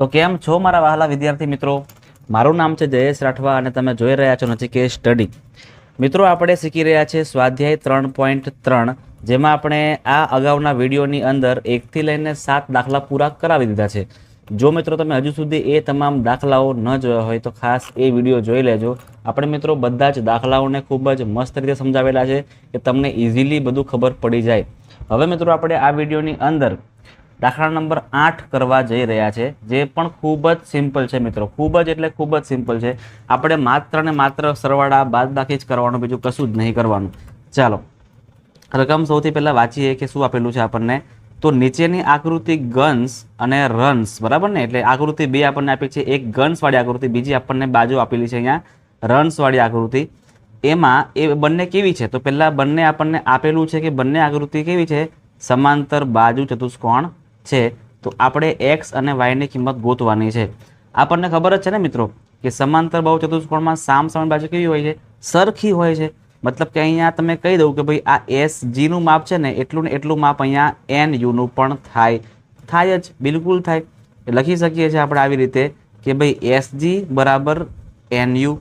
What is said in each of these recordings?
તો કેમ છો મારા વહાલા વિદ્યાર્થી મિત્રો? મારું નામ છે જયેશ રાઠવા અને તમે જોઈ રહ્યા છો નચિકેત સ્ટડી. મિત્રો, આપણે શીખી રહ્યા છીએ સ્વાધ્યાય ત્રણ પોઈન્ટ ત્રણ, જેમાં આપણે આ અગાઉના વિડીયોની અંદર એકથી લઈને સાત દાખલા પૂરા કરાવી દીધા છે. જો મિત્રો તમે હજુ સુધી એ તમામ દાખલાઓ ન જોયા હોય તો ખાસ એ વીડિયો જોઈ લેજો. આપણે મિત્રો બધા જ દાખલાઓને ખૂબ જ મસ્ત રીતે સમજાવેલા છે કે તમને ઇઝીલી બધું ખબર પડી જાય. હવે મિત્રો, આપણે આ વિડીયોની અંદર દાખલા નંબર આઠ કરવા જઈ રહ્યા છે, જે પણ ખૂબ જ સિમ્પલ છે મિત્રો. ખૂબ જ એટલે ખૂબ જ સિમ્પલ છે. આપણે માત્ર ને માત્ર સરવાળા બાદબાકી જ કરવાનું, બીજું કશું જ નહીં કરવાનું. ચાલો, રકમ સૌથી પહેલાં વાંચીએ કે શું આપેલું છે આપણને? તો નીચેની આકૃતિ ગન્સ અને રન્સ બરાબર ને? એટલે આકૃતિ બે આપણને આપી છે. એક ગન્સવાળી આકૃતિ, બીજી આપણને બાજુ આપેલી છે અહીંયા રન્સવાળી આકૃતિ. એમાં એ બંને કેવી છે? તો પહેલાં બંને આપણને આપેલું છે કે બંને આકૃતિ કેવી છે? સમાંતર બાજુ ચતુષ્કોણ છે, તો આપણે એક્સ અને વાયની કિંમત ગોતવાની છે. આપણને ખબર જ છે ને મિત્રો, કે સમાંતર બહુ ચતુષ્કોણમાં સામ સામે બાજુ કેવી હોય છે? સરખી હોય છે. મતલબ કે અહીંયા તમે કહી દઉં કે ભાઈ આ એસ જીનું માપ છે ને, એટલું ને એટલું માપ અહીંયા એન યુનું પણ થાય. થાય જ, બિલકુલ થાય. લખી શકીએ છીએ આપણે આવી રીતે કે ભાઈ એસજી બરાબર એન યુ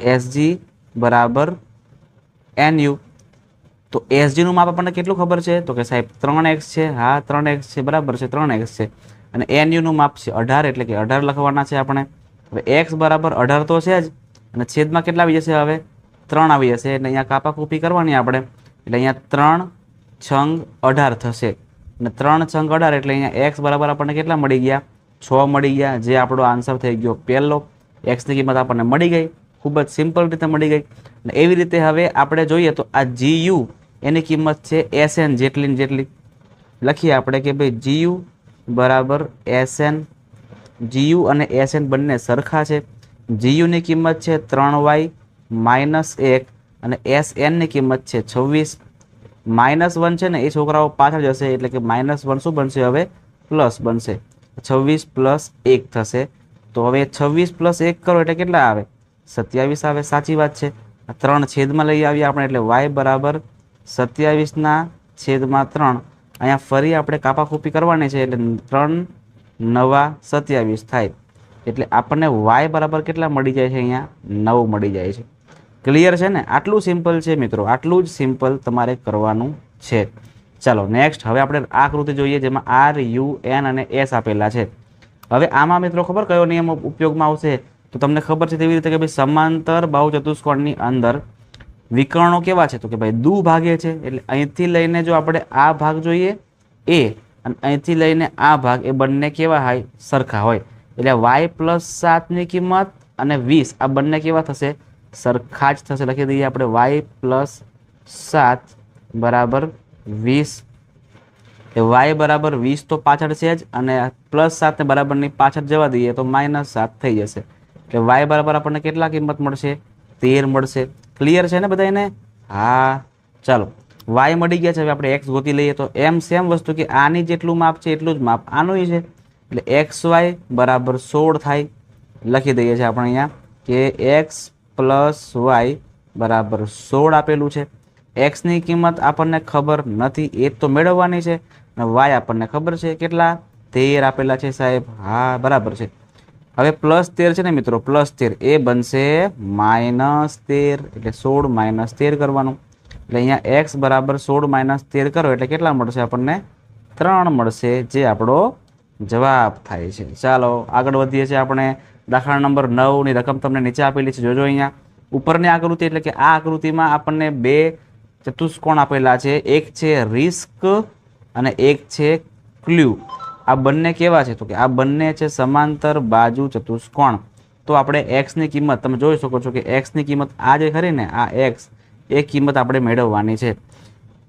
એસજી બરાબર એન યુ તો એસજીનું માપ આપણને કેટલું ખબર છે? તો કે સાહેબ, ત્રણ એક્સ છે. હા, ત્રણ એક્સ છે. બરાબર છે, ત્રણ એક્સ છે. અને એનયુનું માપ છે અઢાર, એટલે કે અઢાર લખવાના છે આપણે. હવે એક્સ બરાબર અઢાર તો છે જ. અને છેદમાં કેટલા આવી જશે હવે? ત્રણ આવી જશે. એટલે અહીંયા કાપા કૂપી કરવાની આપણે. એટલે અહીંયા ત્રણ છંગ અઢાર થશે. અને ત્રણ છંગ અઢાર, એટલે અહીંયા એક્સ બરાબર આપણને કેટલા મળી ગયા? છ મળી ગયા, જે આપણો આન્સર થઈ ગયો પહેલો. એક્સની કિંમત આપણને મળી ગઈ. ખૂબ જ સિમ્પલ રીતે મળી ગઈ. અને એવી રીતે હવે આપણે જોઈએ તો આ જી યુ એની કિંમત છે એસ એન જેટલી જેટલી. લખીએ આપણે કે ભાઈ જીયુ બરાબર એસ એન જીયુ અને એસ એન બંને સરખા છે. જીયુની કિંમત છે ત્રણ વાય માઇનસ એક અને એસ એનની કિંમત છે છવ્વીસ. માઇનસ વન છે ને એ છોકરાઓ પાછળ જશે એટલે કે માઇનસ વન શું બનશે હવે? પ્લસ બનશે. છવ્વીસ પ્લસ એક થશે. તો હવે છવ્વીસ પ્લસ એક કરો એટલે કેટલા આવે? સત્યાવીસ આવે, સાચી વાત છે. ત્રણ છેદમાં લઈ આવીએ આપણે એટલે વાય બરાબર સત્યાવીસના છેદમાં ત્રણ. અહીંયા ફરી આપણે કાપાકૂપી કરવાની છે એટલે ત્રણ નવા સત્યાવીસ થાય. એટલે આપણને વાય બરાબર કેટલા મળી જાય છે અહીંયા? નવ મળી જાય છે. ક્લિયર છે ને? આટલું સિમ્પલ છે મિત્રો. આટલું જ સિમ્પલ તમારે કરવાનું છે. ચાલો નેક્સ્ટ હવે આપણે આકૃતિ જોઈએ જેમાં આર યુ એન અને એસ આપેલા છે. હવે આમાં મિત્રો ખબર કયો નિયમ ઉપયોગમાં આવશે? તો તમને ખબર છે તેવી રીતે કે ભાઈ સમાંતર બાહુ ચતુષ્કોણની અંદર વિકર્ણો કેવા છે? તો કે ભાઈ દુ ભાગે છે. એટલે અહીંથી લઈને જો આપણે આ ભાગ જોઈએ, એ અને અહીંથી લઈને આ ભાગ, એ બંને કેવા હોય? સરખા હોય. એટલે વાય પ્લસ સાતની કિંમત અને વીસ, આ બંને કેવા થશે? સરખા જ થશે. લખી દઈએ આપણે વાય પ્લસ સાત બરાબર વીસ. એ વાય બરાબર વીસ તો પાછળ છે જ અને પ્લસ સાતને બરાબરની પાછળ જવા દઈએ તો માઇનસ સાત થઈ જશે. એટલે વાય બરાબર આપણને કેટલા કિંમત મળશે? તેર મળશે. ક્લિયર છે ને બધાને હા, ચાલો. વાય મળી ગયા છે. હવે આપણે એક્સ ગોતી લઈએ તો એમ સેમ વસ્તુ કે આની જેટલું માપ છે એટલું જ માપ આનું છે. એટલે એક્સ વાય બરાબર સોળ થાય. લખી દઈએ છીએ આપણે અહીંયા કે એક્સ પ્લસ વાય બરાબર સોળ આપેલું છે. એક્સની કિંમત આપણને ખબર નથી, એ તો મેળવવાની છે. અને વાય આપણને ખબર છે કેટલા? તેર આપેલા છે સાહેબ. હા, બરાબર છે. હવે પ્લસ તેર છે ને મિત્રો, પ્લસ તેર, એ બનશે માઇનસ તેર, એટલે સોળ માઇનસ તેર કરવાનું. એટલે અહીંયા એક્સ બરાબર સોળ માઇનસ તેર કરો, એટલે કેટલા મળશે આપણને? ત્રણ મળશે, જે આપણો જવાબ થાય છે. ચાલો, આગળ વધીએ છીએ આપણે. દાખલા નંબર નવની રકમ તમને નીચે આપેલી છે, જોજો અહીંયા. ઉપરની આકૃતિ એટલે કે આ આકૃતિમાં આપણને બે ચતુષ્કોણ આપેલા છે. એક છે રિસ્ક અને એક છે ક્લ્યુ. આ બંને કેવા છે? તો કે આ બંને છે સમાંતર બાજુ ચતુષ્કોણ. તો આપણે એક્સની કિંમત, તમે જોઈ શકો છો કે એક્સની કિંમત આ જે ખરી ને, આ એક્સ એ કિંમત આપણે મેળવવાની છે.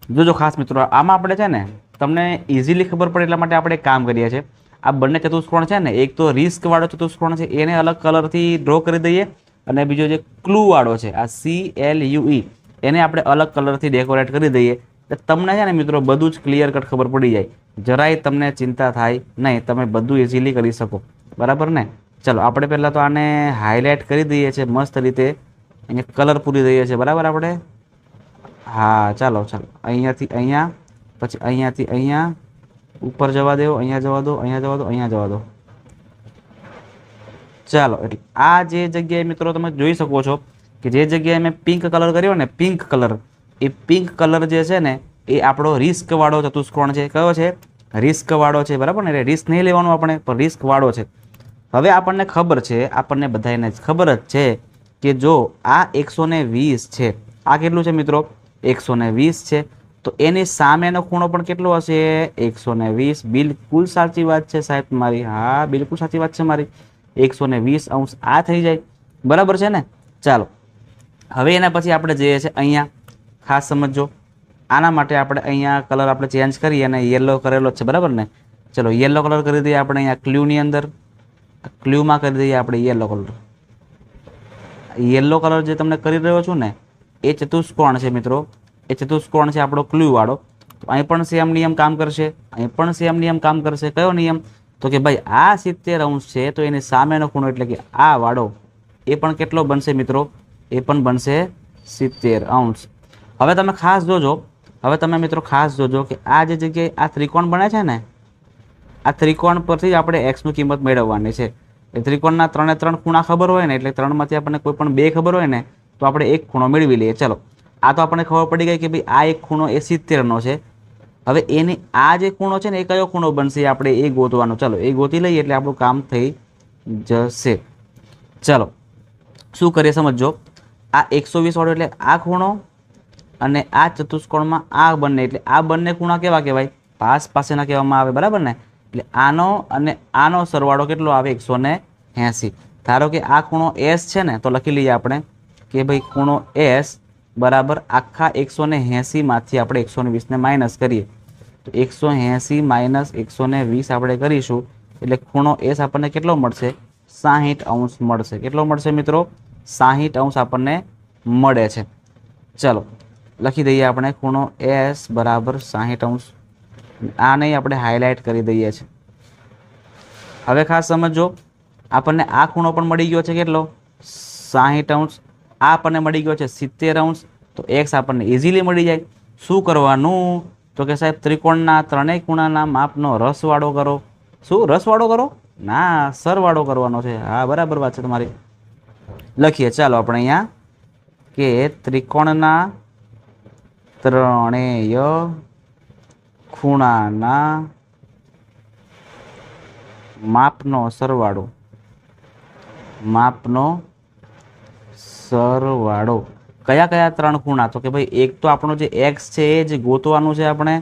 જોજો ખાસ મિત્રો, આમાં આપણે છે ને, તમને ઇઝીલી ખબર પડે એટલા માટે આપણે કામ કરીએ છીએ. આ બંને ચતુષ્કોણ છે ને, એક તો રિસ્કવાળો ચતુષ્કોણ છે, એને અલગ કલરથી ડ્રો કરી દઈએ અને બીજો જે ક્લૂવાળો છે, આ સી એલ યુઈ એને આપણે અલગ કલરથી ડેકોરેટ કરી દઈએ. તમને છે ને મિત્રો બધું જ ક્લિયર કટ ખબર પડી જાય. જરાય તમને ચિંતા થાય નહીં, તમે બધું ઇઝીલી કરી શકો. બરાબર ને? ચલો, આપણે પહેલાં તો આને હાઇલાઇટ કરી દઈએ છીએ મસ્ત રીતે. અહીંયા કલર પૂરી દઈએ છીએ. બરાબર આપણે? હા, ચાલો ચાલો. અહીંયાથી અહીંયા, પછી અહીંયાથી અહીંયા. ઉપર જવા દો, અહીંયા જવા દો, અહીંયા જવા દો, અહીંયા જવા દો. ચાલો, એટલે આ જે જગ્યાએ મિત્રો તમે જોઈ શકો છો કે જે જગ્યાએ મેં પિંક કલર કર્યો ને પિંક કલર એ પિંક કલર જે છે ને એ આપણો રિસ્કવાળો ચતુષ્કોણ છે. કયો છે? રિસ્કવાળો છે, બરાબર ને? એટલે રિસ્ક નહીં લેવાનું આપણે, પણ રિસ્કવાળો છે. હવે આપણને ખબર છે, આપણને બધાને ખબર જ છે કે જો આ એકસો વીસ છે, આ કેટલું છે મિત્રો? એકસો વીસ છે. તો એની સામેનો ખૂણો પણ કેટલો હશે? એકસો વીસ. બિલકુલ સાચી વાત છે સાહેબ મારી. હા, બિલકુલ સાચી વાત છે મારી. એકસો વીસ અંશ આ થઈ જાય. બરાબર છે ને? ચાલો. હવે એના પછી આપણે જઈએ છીએ અહીંયા. ખાસ સમજો આના માટે આપણે અહીંયા કલર આપણે ચેન્જ કરીએ અને યલો કરેલો છે, બરાબર ને? ચલો યલો કલર કરી દઈએ આપણે અહીંયા ક્લ્યુની અંદર. ક્લ્યુમાં કરી દઈએ આપણે યલો કલર યલો કલર જે તમને કરી રહ્યો છું ને, એ ચતુષ્કોણ છે મિત્રો. એ ચતુષ્કોણ છે આપણો ક્લ્યુ વાળો. તો અહીં પણ સેમ નિયમ કામ કરશે. અહીં પણ સેમ નિયમ કામ કરશે. કયો નિયમ? તો કે ભાઈ, આ સિત્તેર અંશ છે, તો એની સામેનો ખૂણો એટલે કે આ વાળો, એ પણ કેટલો બનશે મિત્રો? એ પણ બનશે સિત્તેર અંશ. હવે તમે ખાસ જોજો હવે તમે મિત્રો ખાસ જોજો કે આ જે જગ્યાએ આ ત્રિકોણ બને છે ને, આ ત્રિકોણ પરથી જ આપણે એક્સની કિંમત મેળવવાની છે. એ ત્રિકોણના ત્રણે ત્રણ ખૂણા ખબર હોય ને, એટલે ત્રણમાંથી આપણને કોઈ પણ બે ખબર હોય ને, તો આપણે એક ખૂણો મેળવી લઈએ. ચલો, આ તો આપણને ખબર પડી ગઈ કે ભાઈ આ એક ખૂણો એ સિત્તેરનો છે. હવે એની આ જે ખૂણો છે ને, એ કયો ખૂણો બનશે આપણે એ ગોતવાનો. ચલો, એ ગોતી લઈએ એટલે આપણું કામ થઈ જશે. ચલો, શું કરીએ સમજો? આ એકસો વીસ વાળો એટલે આ ખૂણો અને આ ચતુષ્કોણમાં આ બંને, એટલે આ બંને ખૂણા કેવા કહેવાય? પાસ પાસેના કહેવામાં આવે, બરાબર ને? એટલે આનો અને આનો સરવાળો કેટલો આવે? એકસો ને ધારો કે આ ખૂણો એસ છે ને, તો લખી લઈએ આપણે કે ભાઈ ખૂણો એસ બરાબર આખા એકસો ને એંસીમાંથી આપણે એકસો ને વીસને માઇનસ કરીએ. તો એકસો એંસી માઇનસ એકસો ને વીસ આપણે કરીશું, એટલે ખૂણો એસ આપણને કેટલો મળશે? સાહીઠ અંશ મળશે. કેટલો મળશે મિત્રો? સાહીઠ અંશ આપણને મળે છે. ચલો લખી દઈએ આપણે ખૂણો એસ બરાબર સાહીઠ અંશ. આ નહીં આપણે હાઇલાઇટ કરી દઈએ છીએ. હવે ખાસ સમજો, આપણને આ ખૂણો પણ મળી ગયો છે કેટલો? સાહીઠ અંશ. આ આપણને મળી ગયો છે સિત્તેર અંશ. તો એક્સ આપણને ઇઝીલી મળી જાય. શું કરવાનું? તો કે સાહેબ, ત્રિકોણના ત્રણેય ખૂણાના માપનો રસવાળો કરો. શું, રસવાળો કરો? ના, સરવાળો કરવાનો છે. હા, બરાબર વાત છે તમારી. લખીએ, ચાલો આપણે અહીંયા કે ત્રિકોણના ત્રણેય ખૂણાના માપનો સરવાળો. માપનો સરવાળો. કયા કયા ત્રણ ખૂણા? તો કે ભાઈ, એક તો આપણો જે એક્સ છે એ જ ગોતવાનું છે આપણે.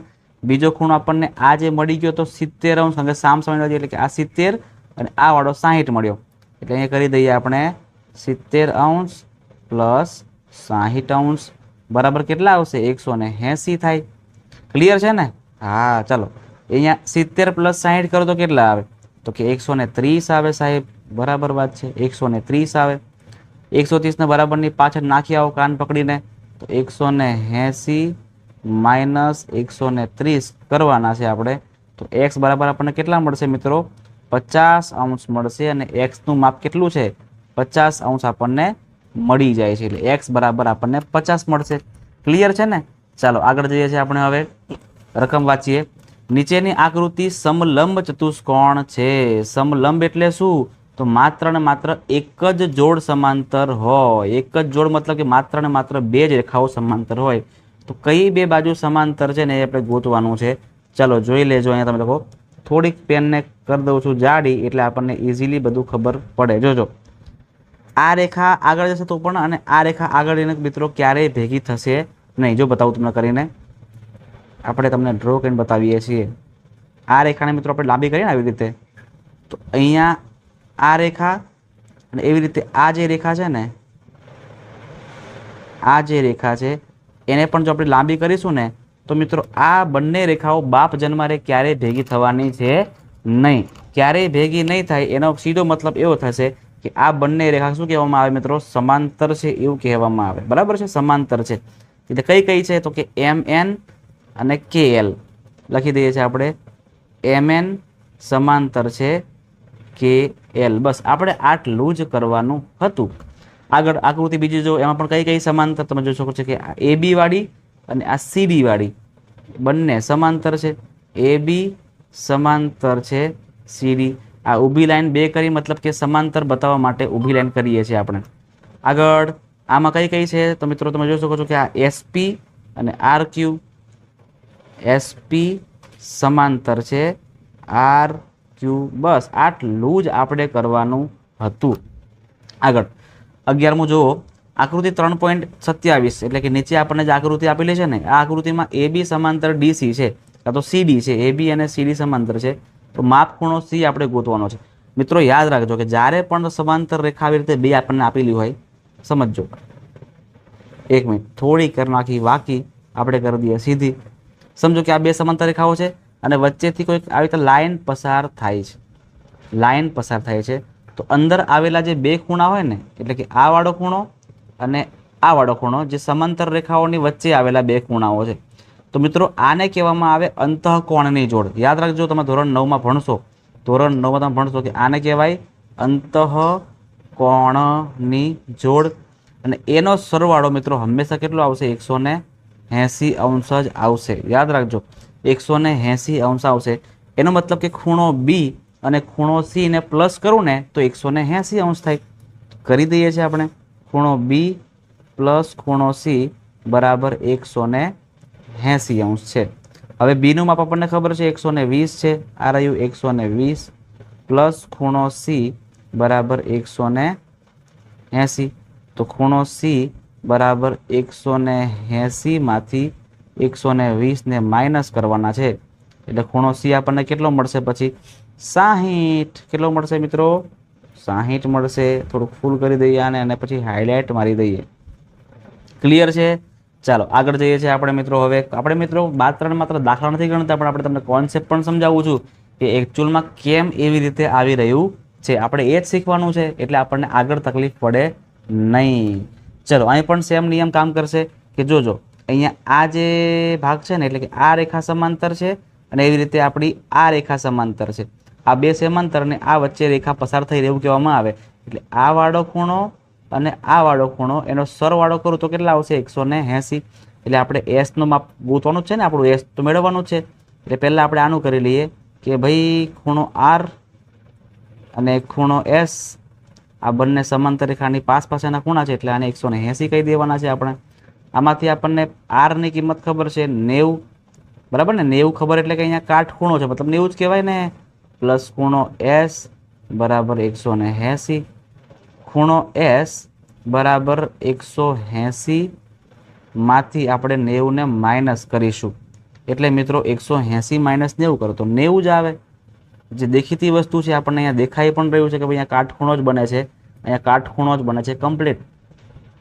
બીજો ખૂણો આપણને આ જે મળી ગયો તો સિત્તેર અંશ અંગે સામ સામે એટલે કે આ સિત્તેર, અને આ વાળો સાહીઠ મળ્યો. એટલે અહીંયા કરી દઈએ આપણે સિત્તેર અંશ પ્લસ સાહીઠ અંશ બરાબર કેટલા આવશે? એકસો એંસી થાય. ક્લિયર છે ને? હા, ચાલો. અહીંયા સિત્તેર પ્લસ સાહીઠ કરો તો કેટલા આવે? તો કે એકસો ત્રીસ આવે સાહેબ. બરાબર વાત છે. એકસો ત્રીસ આવે. એકસો ત્રીસને બરાબરની પાછળ નાખી આવો કાન પકડીને. તો એકસો ને એંસી માઇનસ એકસો ને ત્રીસ કરવાના છે આપણે. તો એક્સ બરાબર આપણને કેટલા મળશે મિત્રો? પચાસ અંશ મળશે અને એક્સનું માપ કેટલું છે? પચાસ અંશ આપણને મળી જાય છે. એટલે એક્સ બરાબર આપણને પચાસ મળશે. ક્લિયર છે ને? ચાલો, આગળ જઈએ છીએ આપણે હવે. રકમ વાંચીએ. નીચેની આકૃતિ સમલંબ ચતુષ્કોણ છે. સમલંબ એટલે શું? તો માત્ર ને માત્ર એક જ જોડ સમાંતર હોય. એક જ જોડ મતલબ કે માત્ર ને માત્ર બે જ રેખાઓ સમાંતર હોય. તો કઈ બે બાજુ સમાંતર છે ને એ આપણે ગોતવાનું છે? ચાલો, જોઈ લેજો, અહીંયા તમે લખો. થોડીક પેનને કરી દઉં છું જાડી, એટલે આપણને ઇઝીલી બધું ખબર પડે. જોજો. આ રેખા આગળ જશે તો પણ અને આ રેખા આગળ એને મિત્રો ક્યારેય ભેગી થશે નહીં. જો બતાવું તમને કરીને. આપણે તમને ડ્રો કરીને બતાવીએ છીએ. આ રેખાને મિત્રો આપણે લાંબી કરીએ ને આવી રીતે. તો અહીંયા આ રેખા અને એવી રીતે આ જે રેખા છે ને, આ જે રેખા છે, એને પણ જો આપણે લાંબી કરીશું ને, તો મિત્રો આ બંને રેખાઓ બાપ જન્મારે ક્યારેય ભેગી થવાની છે નહીં. ક્યારેય ભેગી નહીં થાય એનો સીધો મતલબ એવો થશે કે આ બંને રેખા શું કહેવામાં આવે મિત્રો? સમાંતર છે એવું કહેવામાં આવે. બરાબર છે? સમાંતર છે. એટલે કઈ કઈ છે? તો કે એમ એન અને કે એલ લખી દઈએ છીએ આપણે. એમ સમાંતર છે કે એલ બસ, આપણે આટલું જ કરવાનું હતું. આગળ આકૃતિ બીજી જો એમાં પણ કઈ કઈ સમાંતર તમે જોઈ શકો છો કે આ એ બી વાળી અને આ સીડી વાળી બંને સમાંતર છે. એ બી સમાંતર છે સીડી આ ઊભી લાઈન બે કરી મતલબ કે સમાંતર બતાવવા માટે ઊભી લાઈન કરીએ છીએ આપણે. આગળ, આમાં કઈ કઈ છે? તો મિત્રો, તમે જોઈ શકો છો કે આ એસપી અને આર ક્યુ એસપી સમાંતર છે. આર ક્યુ બસ, આટલું જ આપણે કરવાનું હતું. આગળ, અગિયારમું જુઓ. આકૃતિ ત્રણ પોઈન્ટ સત્યાવીસ, એટલે કે નીચે આપણને જે આકૃતિ આપેલી છે ને? આ આકૃતિમાં એ બી સમાંતર ડીસી છે, કાં તો સીડી છે. એ બી અને સીડી સમાંતર છે. તો માપ ખૂણો સી આપણે ગોતવાનો છે. મિત્રો, યાદ રાખજો કે જ્યારે પણ સમાંતર રેખા આવી રીતે બે આપણને આપેલી હોય, સમજજો. એક મિનિટ. થોડી કર નાખી, વાકી, આપણે કરી દઈએ સીધી. સમજો કે આ બે સમાંતર રેખાઓ છે અને વચ્ચેથી કોઈક આવી રીતે લાઈન પસાર થાય છે. લાઈન પસાર થાય છે. તો અંદર આવેલા જે બે ખૂણા હોય ને, એટલે કે આ વાળો ખૂણો અને આ વાળો ખૂણો, જે સમાંતર રેખાઓની વચ્ચે આવેલા બે ખૂણાઓ છે. તો મિત્રો, આને કહેવામાં આવે અંતઃકોણની જોડ. યાદ રાખજો, તમે ધોરણ નવમાં ભણશો. ધોરણ નવમાં તમે ભણશો કે આને કહેવાય અંતઃકોણની જોડ. અને એનો સરવાળો મિત્રો હંમેશા કેટલો આવશે? એકસો ને એંસી અંશ જ આવશે. યાદ રાખજો, એકસો ને અંશ આવશે. એનો મતલબ કે ખૂણો બી અને ખૂણો સીને પ્લસ કરું ને, તો એકસો ને અંશ થાય. કરી દઈએ છીએ આપણે. ખૂણો બી પ્લસ ખૂણો સી બરાબર એકસો ને એંસી અંશ છે. હવે બીનું માપ આપણને ખબર છે એકસો ને વીસ છે. આ રહ્યું એકસો ને વીસ પ્લસ ખૂણો સી બરાબર એકસો એંસી. તો ખૂણો સી બરાબર એકસો ને એંસીમાંથી એકસો ને વીસને માઇનસ કરવાના છે. એટલે ખૂણો સી આપણને કેટલો મળશે પછી? સાહીઠ. કેટલો મળશે મિત્રો? સાહીઠ મળશે. થોડુંક ફૂલ કરી દઈએ આને અને પછી હાઇલાઇટ મારી દઈએ. ક્લિયર છે? ચાલો, આગળ જઈએ છીએ આપણે મિત્રો. હવે આપણે મિત્રો બાદ ત્રણ માત્ર દાખલા નથી ગણતા, પણ આપણે તમને કોન્સેપ્ટ પણ સમજાવું છું કે એકચ્યુઅલમાં કેમ એવી રીતે આવી રહ્યું છે. આપણે એ જ શીખવાનું છે, એટલે આપણને આગળ તકલીફ પડે નહીં. ચલો, અહીં પણ સેમ નિયમ કામ કરશે કે જોજો, અહીંયા આ જે ભાગ છે ને, એટલે કે આ રેખા સમાંતર છે અને એવી રીતે આપણી આ રેખા સમાંતર છે. આ બે સમાંતર અને આ વચ્ચે રેખા પસાર થઈ રહેવું કહેવામાં આવે. એટલે આ વાળો ખૂણો અને આ વાળો ખૂણો એનો સરવાળો કરું તો કેટલા આવશે? એકસો એંસી. એટલે આપણે એસનું માપ ગોતવાનું છે ને, આપણું એસ તો મેળવવાનું છે. એટલે પહેલાં આપણે આનું કરી લઈએ કે ભાઈ ખૂણો આર અને ખૂણો એસ આ બંને સમાંતર રેખાની પાસ પાસેના ખૂણા છે, એટલે આને એકસો એંસી કહી દેવાના છે આપણે. આમાંથી આપણને આરની કિંમત ખબર છે નેવું. બરાબર ને? નેવું ખબર એટલે કે અહીંયા કાઠ ખૂણો છે, મતલબ નેવું જ કહેવાય ને? પ્લસ ખૂણો એસ બરાબર એકસો ને ખૂણો એસ બરાબર એકસો એંસીમાંથી આપણે નેવુંને માઇનસ કરીશું. એટલે મિત્રો એકસો એંસી માઇનસ નેવું કરો. તો નેવું જ આવે. જે દેખીતી વસ્તુ છે, આપણને અહીંયા દેખાઈ પણ રહ્યું છે કે ભાઈ અહીંયા કાટખૂણો જ બને છે. અહીંયા કાટખૂણો જ બને છે કમ્પ્લીટ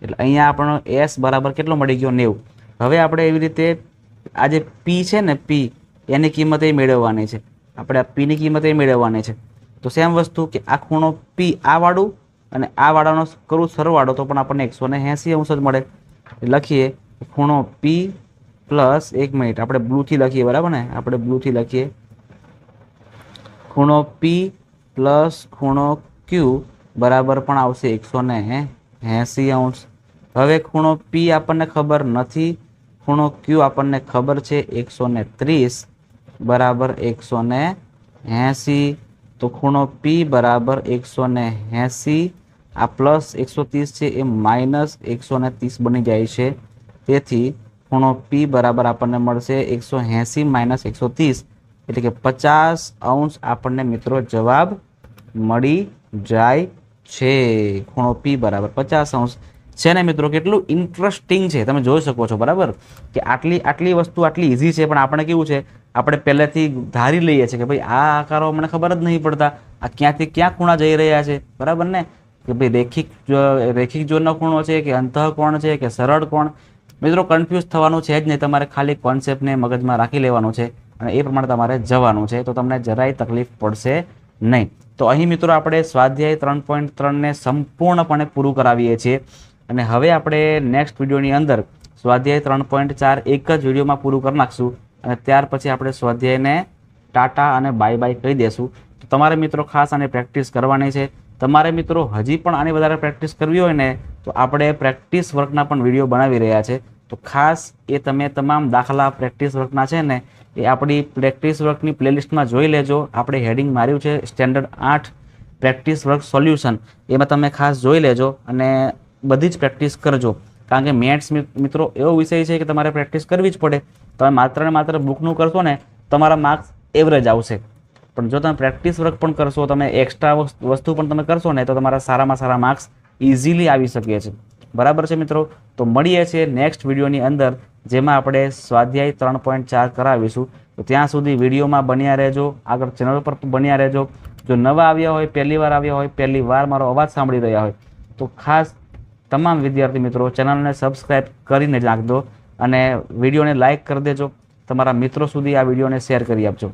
એટલે અહીંયા આપણો એસ બરાબર કેટલો મળી ગયો? નેવું. હવે આપણે એવી રીતે આ જે પી છે ને પી એની કિંમત એ મેળવવાની છે. આપણે આ પીની કિંમત એ મેળવવાની છે. તો સેમ વસ્તુ કે આ ખૂણો પી આ વાળું અને આ વાળાનો કરું સરવાળો તો પણ આપણને એકસો ને એંસી અંશ જ મળે. લખીએ ખૂણો પી પ્લસ એક મિનિટ. આપણે બ્લુથી લખીએ, બરાબર ને? આપણે બ્લુથી લખીએ. ખૂણો પી પ્લસ ખૂણો ક્યુ બરાબર પણ આવશે એકસો ને એંસી અંશ. હવે ખૂણો પી આપણને ખબર નથી. ખૂણો ક્યુ આપણને ખબર છે એકસો ને ત્રીસ બરાબર એકસો ને એંસી. તો ખૂણો પી બરાબર એકસો ને એંસી. આ પ્લસ એકસો ત્રીસ છે, એ માઇનસ એકસો ત્રીસ બની જાય છે. તેથી ખૂણો પી બરાબર આપણને મળશે એકસો એંસી માઇનસ એકસો ત્રીસ. એટલે કે પચાસ અંશ આપણને મિત્રો જવાબ મળી જાય છે. ખૂણો પી બરાબર પચાસ અંશ. છે ને મિત્રો? કેટલું ઇન્ટરેસ્ટિંગ છે. તમે જોઈ શકો છો, બરાબર? કે આટલી આટલી વસ્તુ આટલી ઇઝી છે, પણ આપણે કેવું છે? આપણે પહેલેથી ધારી લઈએ છીએ કે ભાઈ, આ આકારો મને ખબર જ નહીં પડતા. આ ક્યાંથી ક્યાં ખૂણા જઈ રહ્યા છે? બરાબર ને? કે ભાઈ રેખિક રેખિક જોડનો ખૂણો છે કે અંતઃકોણ છે કે સરળ કોણ મિત્રો કન્ફ્યુઝ થવાનું છે જ નહીં. તમારે ખાલી કોન્સેપ્ટને મગજમાં રાખી લેવાનું છે અને એ પ્રમાણે તમારે જવાનું છે. તો તમને જરાય તકલીફ પડશે નહીં. તો અહીં મિત્રો આપણે સ્વાધ્યાય ત્રણ પોઈન્ટ ત્રણને સંપૂર્ણપણે પૂરું કરાવીએ છીએ. અને હવે આપણે નેક્સ્ટ વિડીયોની અંદર સ્વાધ્યાય ત્રણ પોઈન્ટ ચાર એક જ વિડીયોમાં પૂરું કરી નાખશું. અને ત્યાર પછી આપણે સ્વાધ્યાયને ટાટા અને બાય બાય કહી દેશું. તો તમારે મિત્રો ખાસ આને પ્રેક્ટિસ કરવાની છે. તમારે મિત્રો હજી પણ આની વધારે પ્રેક્ટિસ કરવી હોય ને, તો આપણે પ્રેક્ટિસ વર્કના પણ વીડિયો બનાવી રહ્યા છે. તો ખાસ એ તમે તમામ દાખલા પ્રેક્ટિસ વર્કના છે ને, એ આપણી પ્રેક્ટિસ વર્કની પ્લેલિસ્ટમાં જોઈ લેજો. આપણે હેડિંગ માર્યું છે, સ્ટેન્ડર્ડ આઠ પ્રેક્ટિસ વર્ક સોલ્યુશન. એમાં તમે ખાસ જોઈ લેજો અને બધી જ પ્રેક્ટિસ કરજો. કારણ કે મેથ્સ મિત્રો, એવો વિષય છે કે તમારે પ્રેક્ટિસ કરવી જ પડે. તમે માત્ર ને માત્ર બુકનું કરશો ને, તમારા માર્ક્સ એવરેજ આવશે. પણ જો તમે પ્રેક્ટિસ વર્ક પણ કરશો, તમે એક્સ્ટ્રા વસ્તુ પણ તમે કરશો ને, તો તમારા સારામાં સારા માર્ક્સ ઇઝીલી આવી શકે છે બરાબર છે મિત્રો? તો મળીએ છીએ નેક્સ્ટ વિડીયોની અંદર, જેમાં આપણે સ્વાધ્યાય ત્રણ પોઈન્ટ ચાર કરાવીશું. તો ત્યાં સુધી વિડીયોમાં બન્યા રહેજો. આગળ ચેનલ પર બન્યા રહેજો. જો નવા આવ્યા હોય, પહેલી વાર આવ્યા હોય, પહેલી વાર મારો અવાજ સાંભળી રહ્યા હોય, તો ખાસ તમામ વિદ્યાર્થી મિત્રો ચેનલને સબસ્ક્રાઈબ કરીને જ નાખજો અને વિડીયોને લાઇક કરી દેજો. તમારા મિત્રો સુધી આ વિડીયોને શેર કરી આપજો.